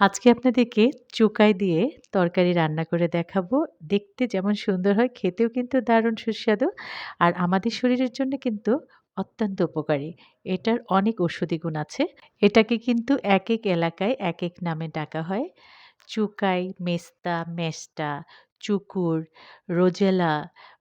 আজকে আপনাদেরকে চুকাই দিয়ে তরকারি রান্না করে দেখাবো। দেখতে যেমন সুন্দর হয়, খেতেও কিন্তু দারুণ সুস্বাদু। আর আমাদের শরীরের জন্য কিন্তু অত্যন্ত উপকারী। এটার অনেক ঔষধি গুণ আছে। এটাকে কিন্তু এক এক এলাকায় এক এক নামে ডাকা হয়। চুকাই, মেস্তা, মেস্টা, চুকুর, রোজেলা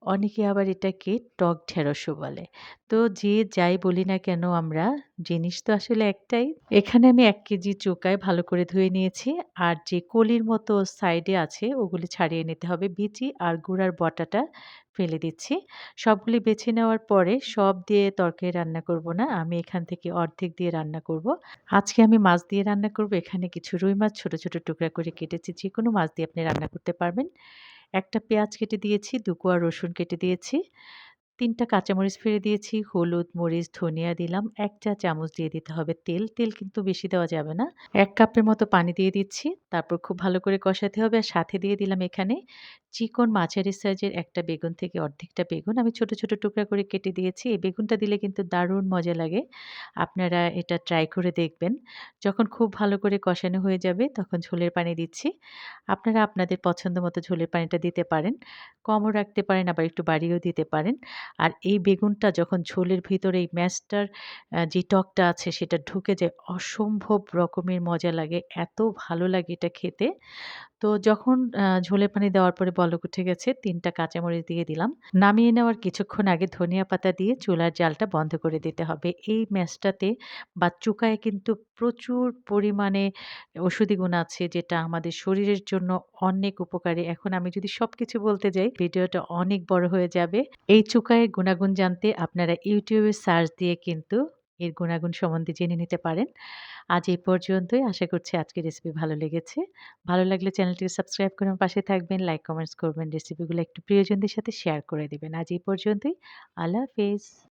অনেকে আবার এটাকে টক ঢেঁড়সও বলে। তো যে যাই বলি না কেন আমরা, জিনিস তো আসলে একটাই। এখানে আমি এক কেজি চোকায় ভালো করে ধুয়ে নিয়েছি। আর যে কলির মতো সাইডে আছে ওগুলি ছাড়িয়ে নিতে হবে। বিচি আর গুঁড়ার বটাটা ফেলে দিচ্ছি। সবগুলি বেছে নেওয়ার পরে সব দিয়ে তরকারি রান্না করব না। আমি এখান থেকে অর্ধেক দিয়ে রান্না করব। আজকে আমি মাছ দিয়ে রান্না করব। এখানে কিছু রুই মাছ ছোট, ছোট টুকরা করে কেটেছি। যে কোনো মাছ দিয়ে আপনি রান্না করতে পারবেন। একটা পেঁয়াজ কেটে দিয়েছি, দু কোয়া রসুন কেটে দিয়েছি। ৩ টা কাঁচামরিচ ফেলে দিয়েছি, হলুদ, মরিচ, ধনিয়া দিলাম। এক চা চামচ দিয়ে দিতে হবে তেল। তেল কিন্তু বেশি দেওয়া যাবে না। এক কাপের মতো পানি দিয়ে দিচ্ছি। তারপর খুব ভালো করে কষাতে হবে। আর সাথে দিয়ে দিলাম এখানে চিকন মাঝারি সাইজের একটা বেগুন থেকে অর্ধেকটা বেগুন আমি ছোট, ছোট টুকরা করে কেটে দিয়েছি। এই বেগুনটা দিলে কিন্তু দারুণ মজা লাগে। আপনারা এটা ট্রাই করে দেখবেন। যখন খুব ভালো করে কষানো হয়ে যাবে তখন ঝোলের পানি দিচ্ছি। আপনারা আপনাদের পছন্দ মতো ঝোলের পানিটা দিতে পারেন। কমও রাখতে পারেন আবার একটু বাড়িয়েও দিতে পারেন। আর এই বেগুনটা যখন ঝোলের ভিতরে এই ম্যাশটার যে টকটা আছে সেটা ঢুকে যায়, অসম্ভব রকমের মজা লাগে। এত ভালো লাগে এটা খেতে। তো যখন, আ ঝোলের পানি দেওয়ার পরে বলক উঠে গেছে, তিনটা কাঁচামরিচ দিয়ে দিলাম। নামিয়ে নেওয়ার কিছুক্ষণ আগে ধনিয়া পাতা দিয়ে চুলার জালটা বন্ধ করে দিতে হবে। এই ম্যাচটাতে বা চুকায় কিন্তু প্রচুর পরিমাণে ঔষধি গুণ আছে, যেটা আমাদের শরীরের জন্য অনেক উপকারী। এখন আমি যদি সব কিছু বলতে যাই, ভিডিওটা অনেক বড় হয়ে যাবে। এই চুকায়ের গুণাগুণ জানতে আপনারা ইউটিউবে সার্চ দিয়ে কিন্তু এর গুণাগুণ সম্বন্ধে জেনে নিতে পারেন। আজ এই পর্যন্তই। আশা করছি আজকের রেসিপি ভালো লেগেছে। ভালো লাগলে চ্যানেলটিকে সাবস্ক্রাইব করে পাশে থাকবেন, লাইক, কমেন্টস করবেন। রেসিপিগুলো একটু প্রিয়জনদের সাথে শেয়ার করে দেবেন আজ এই পর্যন্তই। আল্লাহ হাফেজ।